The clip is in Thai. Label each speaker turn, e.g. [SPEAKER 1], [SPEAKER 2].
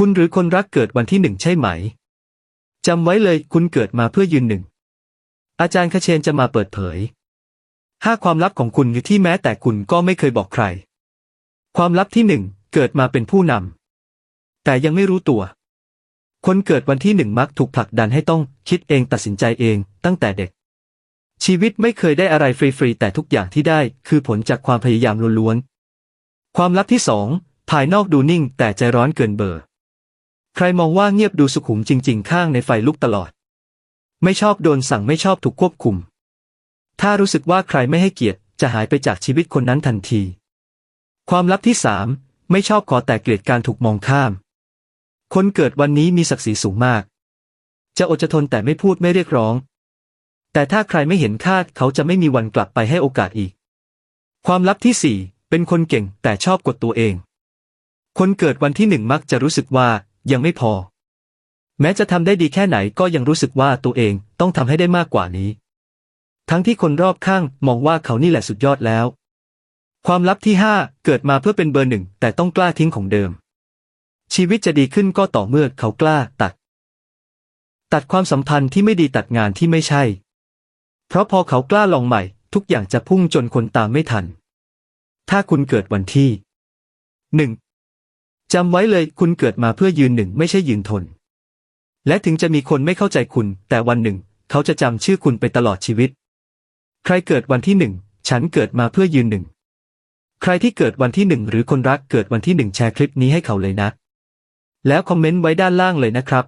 [SPEAKER 1] คุณหรือคนรักเกิดวันที่หนึ่งใช่ไหม จำไว้เลยคุณเกิดมาเพื่อยืนหนึ่ง อาจารย์คเชนจะมาเปิดเผยห้าความลับของคุณที่แม้แต่คุณก็ไม่เคยบอกใคร ความลับที่หนึ่งเกิดมาเป็นผู้นำแต่ยังไม่รู้ตัว คนเกิดวันที่หนึ่งมักถูกผลักดันให้ต้องคิดเองตัดสินใจเองตั้งแต่เด็ก ชีวิตไม่เคยได้อะไรฟรีๆแต่ทุกอย่างที่ได้คือผลจากความพยายามล้วนๆ ความลับที่สองภายนอกดูนิ่งแต่ใจร้อนเกินเบอร์ ใครมองว่าเงียบดูสุขุมจริง ๆ ข้างในไฟลุกตลอด ไม่ชอบโดนสั่งไม่ชอบถูกควบคุม ถ้ารู้สึกว่าใครไม่ให้เกียรติจะหายไปจากชีวิตคนนั้นทันที ความลับที่สามไม่ชอบขอแต่เกลียดการถูกมองข้าม คนเกิดวันนี้มีศักดิ์ศรีสูงมาก จะอดจะทนแต่ไม่พูดไม่เรียกร้อง แต่ถ้าใครไม่เห็นค่าเขาจะไม่มีวันกลับไปให้โอกาสอีก ความลับที่สี่เป็นคนเก่งแต่ชอบกดตัวเอง คนเกิดวันที่หนึ่งมักจะรู้สึกว่า ยังไม่พอ แม้จะทำได้ดีแค่ไหนก็ยังรู้สึกว่าตัวเองต้องทำให้ได้มากกว่านี้ ทั้งที่คนรอบข้างมองว่าเขานี่แหละสุดยอดแล้ว ความลับที่ห้าเกิดมาเพื่อเป็นเบอร์หนึ่งแต่ต้องกล้าทิ้งของเดิม ชีวิตจะดีขึ้นก็ต่อเมื่อเขากล้าตัด ตัดความสัมพันธ์ที่ไม่ดีตัดงานที่ไม่ใช่ เพราะพอเขากล้าลองใหม่ ทุกอย่างจะพุ่งจนคนตามไม่ทัน ถ้าคุณเกิดวันที่หนึ่ง จำไว้เลยคุณเกิดมาเพื่อยืนหนึ่งไม่ใช่ยืนทน และถึงจะมีคนไม่เข้าใจคุณ แต่วันหนึ่ง เขาจะจำชื่อคุณไปตลอดชีวิต ใครเกิดวันที่หนึ่ง ฉันเกิดมาเพื่อยืนหนึ่ง ใครที่เกิดวันที่หนึ่งหรือคนรักเกิดวันที่หนึ่งแชร์คลิปนี้ให้เขาเลยนะ แล้วคอมเมนต์ไว้ด้านล่างเลยนะครับ